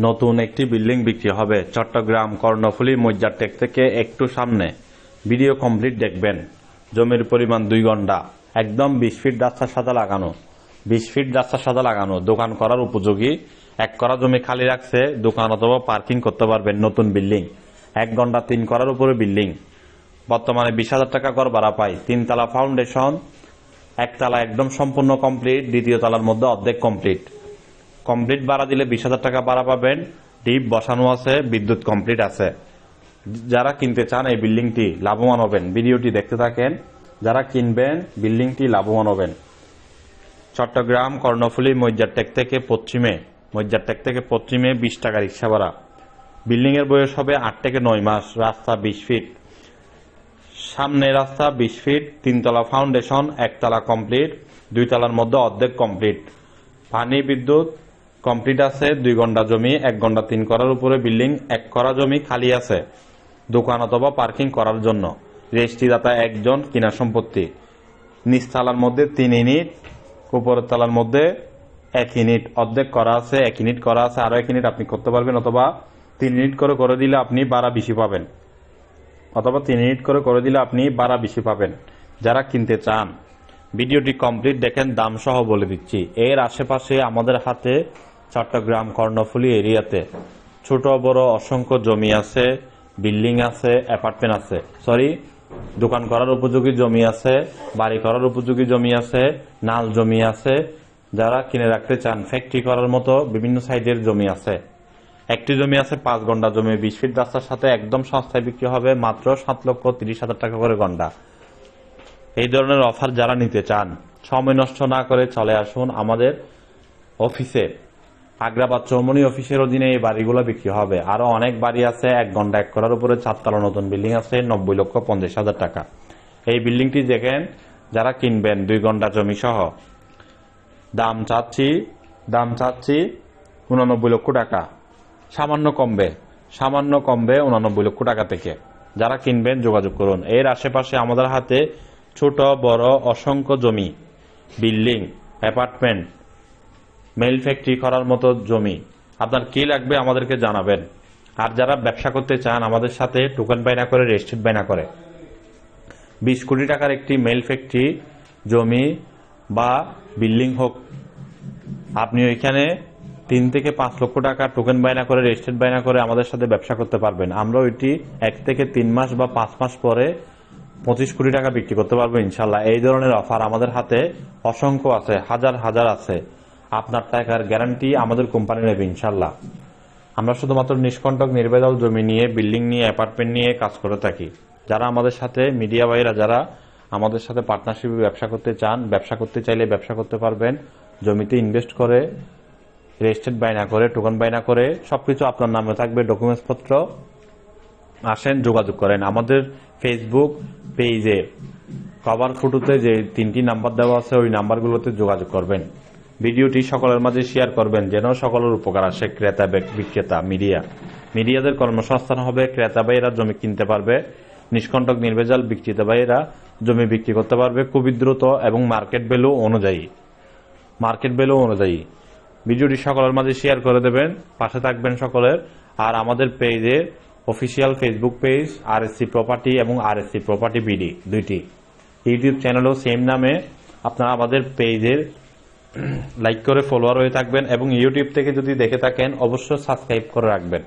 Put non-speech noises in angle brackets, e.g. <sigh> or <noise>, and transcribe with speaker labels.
Speaker 1: নতুন একটি বিল্ডিং বিক্রি হবে। চট্টগ্রাম কর্ণফুলী মজ্জারটেক থেকে একটু সামনে। ভিডিও কমপ্লিট দেখবেন। জমির পরিমাণ দুই ঘণ্টা। একদম বিশ ফিট রাস্তার সাদা লাগানো। বিশ ফিট রাস্তার সাদা লাগানো। দোকান করার উপযোগী। এক করা জমি খালি রাখছে। দোকান অথবা পার্কিং করতে পারবেন নতুন বিল্ডিং। এক ঘণ্টা তিন করার উপরে বিল্ডিং। বর্তমানে বিশ হাজার টাকা কর ভাড়া পাই। তিনতলা ফাউন্ডেশন। একতলা একদম সম্পূর্ণ কমপ্লিট। দ্বিতীয় তলার মধ্যে অর্ধেক কমপ্লিট। কমপ্লিট ভাড়া দিলে বিশ হাজার টাকা ভাড়া পাবেন। ডিপ বসানো আছে, বিদ্যুৎ কমপ্লিট আছে। যারা কিনতে চান এই বিল্ডিংটি লাভবান হবেন। ভিডিওটি দেখতে থাকেন। যারা কিনবেন, বিল্ডিংটি লাভবান হবেন। চট্টগ্রাম, কর্ণফুলী মজ্জারটেক থেকে পশ্চিমে মজ্জারটেক থেকে পশ্চিমে বিশ টাকা রিক্সা ভাড়া। বিল্ডিং এর বয়স হবে আট থেকে নয় মাস। রাস্তা বিশ ফিট। সামনে রাস্তা বিশ ফিট। তিনতলা ফাউন্ডেশন, একতলা কমপ্লিট। দুই তলার মধ্যে অর্ধেক কমপ্লিট। পানি, বিদ্যুৎ কমপ্লিট আছে, দুই ঘণ্টা জমি, এক ঘণ্টা তিন করার উপরে বিল্ডিং, এক করা জমি খালি আছে। দোকান অথবা পার্কিং করার জন্য। রেজিস্ট্রিদাতা একজন কিনা সম্পত্তি। নিচতলার মধ্যে তিন ইউনিট, উপরের তলার মধ্যে এক ইউনিট অর্ধেক করা আছে, এক ইউনিট করা আছে, আরও এক ইউনিট আপনি করতে পারবেন, অথবা তিন ইউনিট করে করে দিলে আপনি বাড়া বেশি পাবেন। অথবা তিন ইউনিট করে করে দিলে আপনি বাড়া বেশি পাবেন, যারা কিনতে চান। ভিডিওটি কমপ্লিট, দেখেন দাম সহ বলে দিচ্ছি। এর আশেপাশে আমাদের হাতে চট্টগ্রাম কর্ণফুলী এরিয়াতে। ছোট, বড়, অসংখ্য জমি আছে, বিল্ডিং আছে, অ্যাপার্টমেন্ট আছে। সরি, দোকান করার উপযোগী জমি আছে, বাড়ি করার উপযোগী জমি আছে, নাল জমি আছে, যারা কিনে রাখতে চান। ফ্যাক্টরি করার মতো বিভিন্ন সাইজের জমি আছে। একটি জমি আছে পাঁচ ঘণ্টা জমি, বিশ ফিট রাস্তার সাথে একদম সস্তায় বিক্রি হবে মাত্র সাত লক্ষ তিরিশ হাজার টাকা করে ঘণ্টা এই ধরনের অফার যারা নিতে চান, সময় নষ্ট না করে চলে আসুন আমাদের অফিসে আগ্রাবাদ চৌমনি অফিসের অধীনে এই বাড়িগুলো বিক্রি হবে। আরও অনেক বাড়ি আছে, এক ঘণ্টা এক করার উপরে চারতলা নতুন বিল্ডিং আছে, নব্বই লক্ষ পঞ্চাশ হাজার টাকা। এই বিল্ডিংটি দেখেন, যারা কিনবেন দুই ঘণ্টা জমি সহ দাম চাচ্ছি দাম চাচ্ছি উনানব্বই লক্ষ টাকা। সামান্য কমবে সামান্য কমবে উনানব্বই লক্ষ টাকা থেকে। যারা কিনবেন যোগাযোগ করুন। এর আশেপাশে আমাদের হাতে ছোট, বড়, অসংখ্য জমি, বিল্ডিং, অ্যাপার্টমেন্ট মেল ফ্যাক্টরি করার মতো জমি। আপনার কি লাগবে আমাদেরকে জানাবেন। আর যারা ব্যবসা করতে চান, আমাদের সাথে টোকেন বাইনা করে রেজিস্ট্রেট বাইনা করে। বিশ কোটি টাকার একটি মেল ফ্যাক্টরি, জমি বা বিল্ডিং হোক, আপনি ওইখানে তিন থেকে পাঁচ লক্ষ টাকা টোকেন বাইনা করে রেজিস্ট্রেট বাইনা করে আমাদের সাথে ব্যবসা করতে পারবেন। আমরা ওইটি এক থেকে তিন মাস বা পাঁচ মাস পরে পঁচিশ কোটি টাকা বিক্রি করতে পারব ইনশাল্লাহ। এই ধরনের অফার আমাদের হাতে অসংখ্য আছে, হাজার হাজার আছে। আপনার টাকার গ্যারান্টি আমাদের কোম্পানি নেবে, ইনশাল্লাহ। আমরা শুধুমাত্র নিষ্কণ্টক, নির্বেদল জমি নিয়ে বিল্ডিং নিয়ে অ্যাপার্টমেন্ট নিয়ে কাজ করে থাকি। যারা আমাদের সাথে মিডিয়া ভাইরা যারা আমাদের সাথে পার্টনারশিপে ব্যবসা করতে চান, ব্যবসা করতে চাইলে ব্যবসা করতে পারবেন। জমিতে ইনভেস্ট করে রেজিস্টার্ড বাইনা করে টোকন বাইনা করে, সবকিছু আপনার নামে থাকবে ডকুমেন্টস পত্র। আসেন, যোগাযোগ করেন। আমাদের ফেসবুক পেজে কভার ফটোতে যে তিনটি নাম্বার দেওয়া আছে, ওই নাম্বারগুলোতে যোগাযোগ করবেন। ভিডিওটি সকলের মাঝে শেয়ার করবেন যেন সকলের উপকার আসে। ক্রেতা বিক্রেতা, মিডিয়া। মিডিয়াদের কর্মসংস্থান হবে। ক্রেতা ভাইয়েরা জমি কিনতে পারবে। নিষ্কণ্টক নির্ভেজাল বিক্রেতা ভাইয়েরা জমি বিক্রি করতে পারবে খুবই দ্রুত এবং মার্কেট ভ্যালু অনুযায়ী। মার্কেট ভ্যালু অনুযায়ী। ভিডিওটি সকলের মাঝে শেয়ার করে দেবেন। পাশে থাকবেন সকলের। আর আমাদের পেজে অফিসিয়াল ফেসবুক পেজ আর প্রপার্টি এবং R S C property BD দুইটি। ইউটিউব চ্যানেলও সেম নামে। আপনারা আমাদের পেজের <clears throat> লাইক করে ফলোয়ার হয়ে থাকবেন এবং ইউটিউব থেকে যদি দেখে থাকেন, অবশ্যই সাবস্ক্রাইব করে রাখবেন।